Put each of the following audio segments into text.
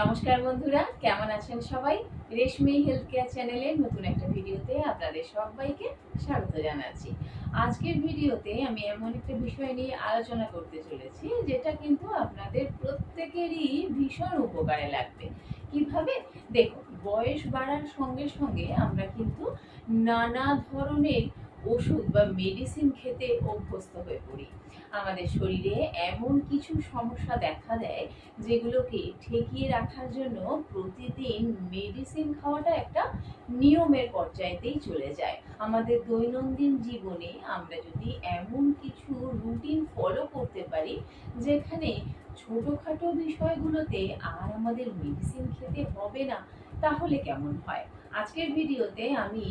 নমস্কার বন্ধুরা, কেমন আছেন সবাই? রেশমি হেলথ কেয়ার চ্যানেলের নতুন একটা ভিডিওতে আপনাদের সবাইকে স্বাগত জানাচ্ছি। আজকের ভিডিওতে আমি এমন একটা বিষয় নিয়ে আলোচনা করতে চলেছি, যেটা কিন্তু আপনাদের প্রত্যেকেরই ভীষণ উপকারে লাগবে। কীভাবে? দেখুন, বয়স বাড়ার সঙ্গে সঙ্গে আমরা কিন্তু নানা ধরনের ওষুধ বা মেডিসিন খেতে অভ্যস্ত হয়ে পড়ি। আমাদের শরীরে এমন কিছু সমস্যা দেখা দেয়, যেগুলোকে ঠেকিয়ে রাখার জন্য প্রতিদিন মেডিসিন খাওয়াটা একটা নিয়মের পর্যায়েতেই চলে যায়। আমাদের দৈনন্দিন জীবনে আমরা যদি এমন কিছু রুটিন ফলো করতে পারি, যেখানে ছোটোখাটো বিষয়গুলোতে আর আমাদের মেডিসিন খেতে হবে না, তাহলে কেমন হয়? আজকের ভিডিওতে আমি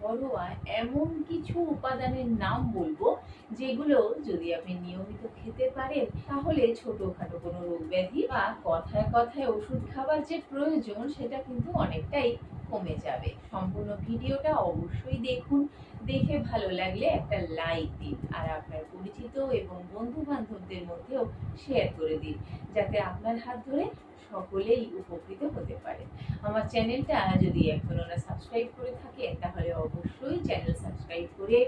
ঘরোয়া এমন কিছু উপাদানের নাম বলব, যেগুলো যদি আপনি নিয়মিত খেতে পারেন, তাহলে ছোটখাটো কোনো রোগ ব্যাধি বা কথায় কথায় ওষুধ খাবার যে প্রয়োজন, সেটা কিন্তু অনেকটাই কমে যাবে। সম্পূর্ণ ভিডিওটা অবশ্যই দেখুন। দেখে ভালো লাগলে একটা লাইক দিন আর আপনার পরিচিত এবং বন্ধু বান্ধবদের মধ্যেও শেয়ার করে দিন, যাতে আপনার হাত ধরে সকলেই উপকৃত হতে পারে। আমার চ্যানেলটা যদি এখনও না সাবস্ক্রাইব করে থাকেন তাহলে অবশ্যই চ্যানেল সাবস্ক্রাইব করে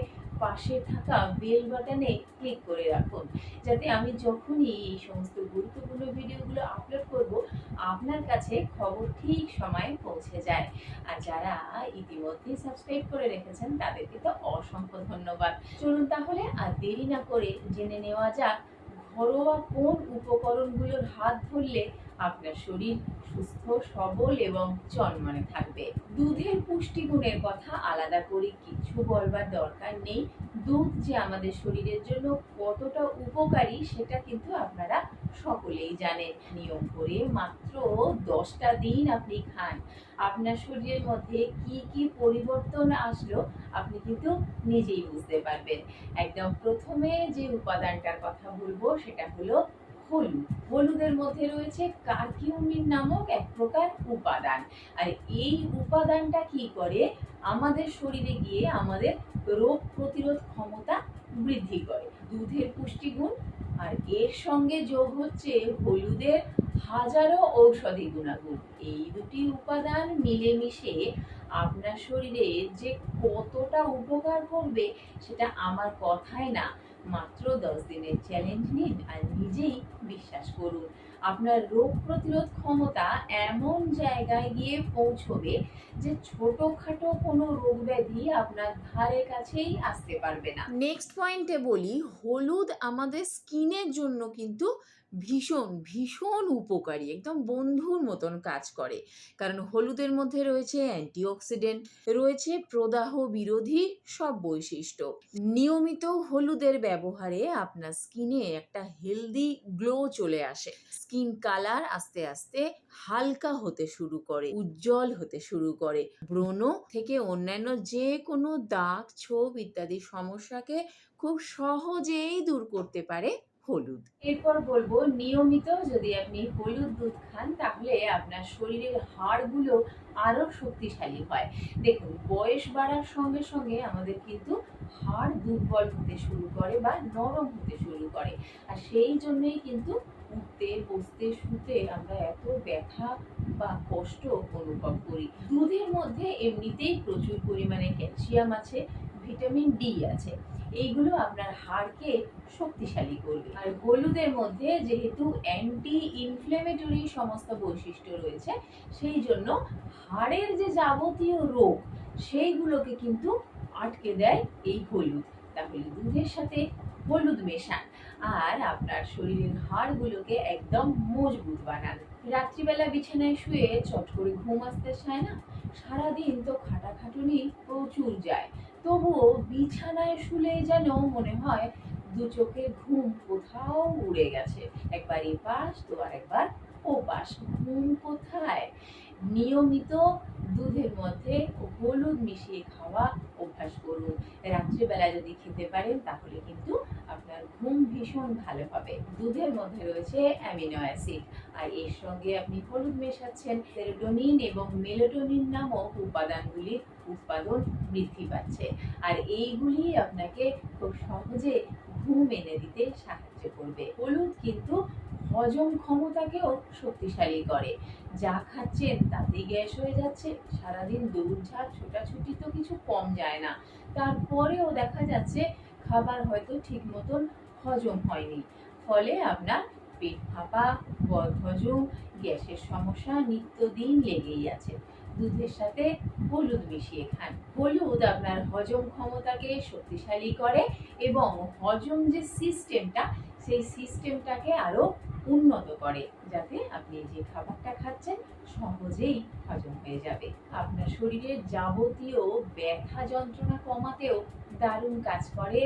পাশে থাকা বেল বাটনে ক্লিক করে রাখুন। যাতে আমি যখনই এই সমস্ত গুরুত্বপূর্ণ ভিডিওগুলো আপলোড করব, আপনার কাছে খবর ঠিক সময়ে পৌঁছে যায়। আর যারা ইতিমধ্যেই সাবস্ক্রাইব করে রেখেছেন, তাদেরকে তো অসংখ্য ধন্যবাদ। চলুন তাহলে আর দেরি না করে জেনে নেওয়া যাক, ঘরোয়া কোন উপকরণগুলোর হাত ধরলে আপনার শরীর সুস্থ, সবল এবং চনমনে থাকবে। দুধের পুষ্টিগুণের কথা আলাদা করে কিছু বলবার দরকার নেই। দুধ যে আমাদের শরীরের জন্য কতটা উপকারী সেটা কিন্তু আপনারা সকলেই জানেন। নিয়ম করে মাত্র দশটা দিন আপনি খান। আপনার শরীরের মধ্যে কি কি পরিবর্তন আসলো আপনি কিন্তু নিজেই বুঝতে পারবেন। একদম প্রথমে যে উপাদানটার কথা বলব সেটা হলো হলুদ। হলুদের মধ্যে রয়েছে কার্কিউমিন নামক এক প্রকার উপাদান। আর এই উপাদানটা কি করে? আমাদের শরীরে গিয়ে আমাদের রোগ প্রতিরোধ ক্ষমতা বৃদ্ধি করে। দুধের পুষ্টিগুণ আর এর সঙ্গে যোগ হচ্ছে হলুদের হাজারো ঔষধি গুণাগুণ। এই দুটি উপাদান মিলেমিশে আপনার শরীরে যে কতটা উপকার করবে সেটা আমার কথায় না। মাত্র দশ দিনের চ্যালেঞ্জ নিন আর নিজেই বিশ্বাস করুন। আপনার রোগ প্রতিরোধ ক্ষমতা এমন জায়গায় গিয়ে পৌঁছবে যে ছোটোখাটো কোনো রোগ ব্যাধি আপনার ধারে কাছেই আসতে পারবে না। নেক্সট পয়েন্টে বলি, হলুদ আমাদের স্কিনের জন্য কিন্তু ভীষণ ভীষণ উপকারী, একদম বন্ধুর মতন কাজ করে। কারণ হলুদের মধ্যে রয়েছে অ্যান্টিঅক্সিডেন্ট, রয়েছে প্রদাহ বিরোধী সব বৈশিষ্ট্য। নিয়মিত হলুদের ব্যবহারে আপনার স্কিনে একটা হেলদি গ্লো চলে আসে। স্কিন কালার আস্তে আস্তে হালকা হতে শুরু করে, উজ্জ্বল হতে শুরু করে। ব্রণ থেকে অন্যান্য যে কোনো দাগ, ছোপ ইত্যাদি সমস্যাকে খুব সহজেই দূর করতে পারে। হলুদ। এরপর বলব, নিয়মিত যদি আপনি হলুদ দুধ খান, তাহলে আপনার শরীরের হাড়গুলো আরও শক্তিশালী হয়। দেখুন, বয়স বাড়ার সঙ্গে সঙ্গে আমাদের কিন্তু হাড় দুর্বল হতে শুরু করে বা নরম হতে শুরু করে। আর সেই জন্যই কিন্তু উঠতে, বসতে, শুতে আমরা এত ব্যথা বা কষ্ট অনুভব করি। দুধের মধ্যে এমনিতেই প্রচুর পরিমাণে ক্যালসিয়াম আছে। ভিটামিন ডি আছে। এইগুলো আপনার হাড়কে শক্তিশালী করবে। আর হলুদের মধ্যে যেহেতু অ্যান্টি ইনফ্লেমেটরি সমস্ত বৈশিষ্ট্য রয়েছে, সেই জন্য হাড়ের যে যাবতীয় রোগ, সেইগুলোকে কিন্তু আটকে দেয় এই হলুদ। তাহলে দুধের সাথে হলুদ মেশান। আর আপনার শরীরের হাড়গুলোকে একদম মজবুত বানান। রাত্রিবেলা বিছানায় শুয়ে চট করে ঘুম আসতে চায় না? সারাদিন তো খাটাখাটুনি প্রচুর যায়। তবুও বিছানায় শুলে যেন মনে হয় দু চোখে ঘুম কোথাও উড়ে গেছে। একবার এ পাশ তো আরেকবার ও পাশ ঘুম কোথায়? নিয়মিত দুধের মধ্যে হলুদ মিশিয়ে খাওয়া অভ্যাস করুন। রাত্রিবেলা যদি খেতে পারেন, তাহলে কিন্তু আপনার ঘুম ভীষণ ভালো হবে। দুধের মধ্যে রয়েছে অ্যামিনো অ্যাসিড। আর এর সঙ্গে আপনি হলুদ মেশাচ্ছেন। সেরোটোনিন এবং মেলোটোনিন নামক উপাদানগুলির উৎপাদন বৃদ্ধি পাচ্ছে। আর এইগুলি আপনাকে খুব সহজে ঘুম এনে দিতে সাহায্য করবে। হলুদ কিন্তু হজম ক্ষমতাকেও শক্তিশালী করে। যা খাচ্ছেন তাতেই গ্যাস হয়ে যাচ্ছে, সারাদিন দৌড় দৌড়ঝাঁপ, ছোটাছুটি তো কিছু কম যায় না। তারপরেও দেখা যাচ্ছে খাবার হয়তো ঠিক মতন হজম হয়নি। ফলে আপনার পেট ফাঁপা বদহজম গ্যাসের সমস্যা নিত্যদিন লেগেই আছে। দুধের সাথে হলুদ মিশিয়ে খান। হলুদ আপনার হজম ক্ষমতাকে শক্তিশালী করে এবং হজম যে সিস্টেমটা সেই সিস্টেমটাকে আরও উন্নত করে, যাতে আপনি যে খাবারটা খাচ্ছেন সহজেই হজম হয়ে যাবে। আপনার শরীরের যাবতীয় ব্যথা যন্ত্রণা কমাতেও দারুণ কাজ করে।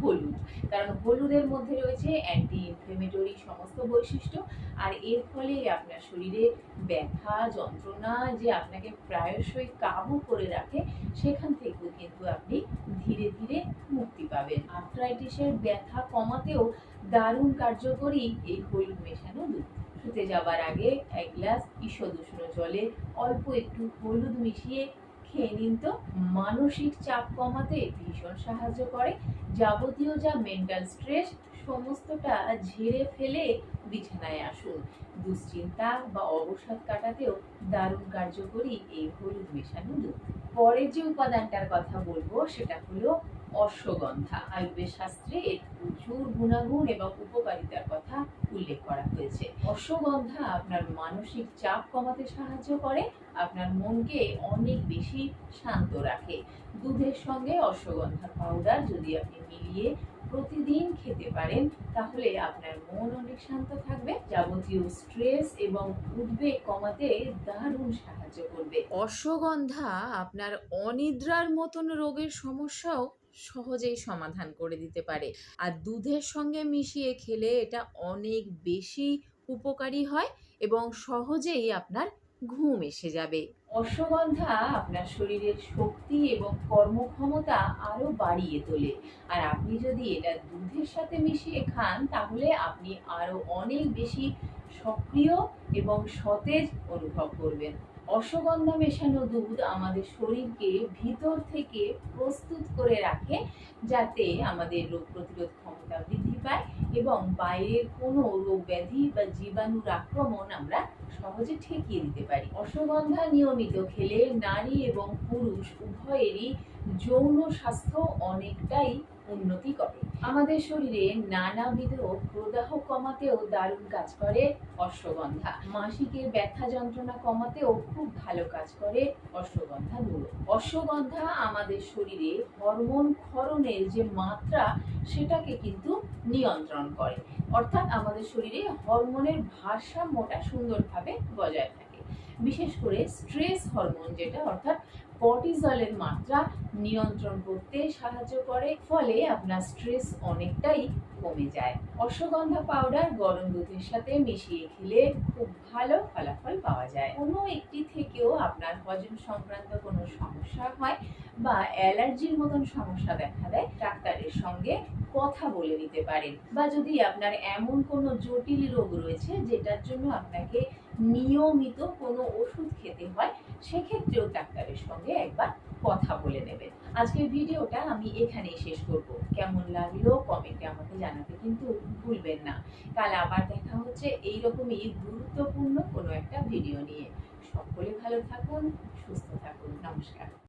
হলুদ। কারণ হলুদের মধ্যে রয়েছে অ্যান্টি ইনফ্লেমেটরি সমস্ত বৈশিষ্ট্য, আর এর ফলে আপনার শরীরে ব্যথা, যন্ত্রণা যে আপনাকে প্রায়শই কাবু করে রাখে, সেখান থেকেও কিন্তু আপনি ধীরে ধীরে মুক্তি পাবেন। আর্থ্রাইটিসের ব্যথা কমাতেও দারুণ কার্যকরী এই হলুদ মেশানো দুধ। শুতে যাবার আগে এক গ্লাস ঈষদ উষ্ণ জলে অল্প একটু হলুদ মিশিয়ে খেয়ে নিন তো। মানসিক চাপ কমাতে ভীষণ সাহায্য করে। যাবতীয় যা মেন্টাল স্ট্রেস সমস্তটা ঝেড়ে ফেলে বিছানায় আসুন। দুশ্চিন্তা বা অবসাদ কাটাতেও দারুণ কার্যকরী এই হলুদ মেশানো দুধ। পরের যে উপাদানটার কথা বলব, সেটা হলো অশ্বগন্ধা। আয়ুর্বেদ শাস্ত্রে এর প্রচুর গুণাগুণ এবং উপকারিতার কথা উল্লেখ করা হয়েছে। অশ্বগন্ধা আপনার মানসিক চাপ কমাতে সাহায্য করে, আপনার মনকে অনেক বেশি শান্ত রাখে। দুধের সঙ্গে অশ্বগন্ধা পাউডার যদি আপনি মিলিয়ে প্রতিদিন খেতে পারেন, তাহলে আপনার মন অনেক শান্ত থাকবে। যাবতীয় স্ট্রেস এবং উদ্বেগ কমাতে দারুণ সাহায্য করবে। অশ্বগন্ধা আপনার অনিদ্রার মতন রোগের সমস্যাও সহজেই সমাধান করে দিতে পারে। আর দুধের সঙ্গে মিশিয়ে খেলে এটা অনেক বেশি উপকারী হয় এবং সহজেই আপনার ঘুম এসে যাবে। অশ্বগন্ধা আপনার শরীরের শক্তি এবং কর্মক্ষমতা আরও বাড়িয়ে তোলে। আর আপনি যদি এটা দুধের সাথে মিশিয়ে খান, তাহলে আপনি আরও অনেক বেশি সক্রিয় এবং সতেজ অনুভব করবেন। অশ্বগন্ধা মেশানো দুধ আমাদের শরীরকে ভিতর থেকে প্রস্তুত করে রাখে, যাতে আমাদের রোগ প্রতিরোধ ক্ষমতা বৃদ্ধি পায় এবং বাইরের কোনো রোগ ব্যাধি বা জীবাণুর আক্রমণ আমরা সহজে ঠেকিয়ে দিতে পারি। অশ্বগন্ধা নিয়মিত খেলে নারী এবং পুরুষ উভয়েরই যৌন স্বাস্থ্য অনেকটাই উন্নতি করে। আমাদের শরীরে নানাবিধ প্রদাহ কমাতেও দারুণ কাজ করে অশ্বগন্ধা। মাসিকের ব্যথা যন্ত্রণা কমাতেও খুব ভালো কাজ করে অশ্বগন্ধা গুঁড়ো। অশ্বগন্ধা আমাদের শরীরে হরমোন ক্ষরণের যে মাত্রা, সেটাকে কিন্তু নিয়ন্ত্রণ করে। অর্থাৎ আমাদের শরীরে হরমোনের ভারসাম্যটা সুন্দরভাবে বজায় থাকে। বিশেষ করে স্ট্রেস হরমোন যেটা, অর্থাৎ কর্টিজলের মাত্রা নিয়ন্ত্রণ করতে সাহায্য করে, ফলে আপনার স্ট্রেস অনেকটাই কমে যায়। অশ্বগন্ধা পাউডার গরম দুধের সাথে মিশিয়ে খেলে খুব ভালো ফলাফল পাওয়া যায়। কোনো একটি থেকেও আপনার হজম সংক্রান্ত কোনো সমস্যা হয় বা অ্যালার্জির মতন সমস্যা দেখা দেয়, ডাক্তারের সঙ্গে কথা বলে নিতে পারেন। বা যদি আপনার এমন কোনো জটিল রোগ রয়েছে যেটার জন্য আপনাকে নিয়মিত কোনো ওষুধ খেতে হয় সেক্ষেত্রেও ডাক্তারের সঙ্গে একবার কথা বলে নেবেন। আজকের ভিডিওটা আমি এখানেই শেষ করব। কেমন লাগল কমেন্টে আমাকে জানাতে কিন্তু ভুলবেন না। কাল আবার দেখা হচ্ছে এই রকমই গুরুত্বপূর্ণ কোনো একটা ভিডিও নিয়ে। সকলে ভালো থাকুন, সুস্থ থাকুন। নমস্কার।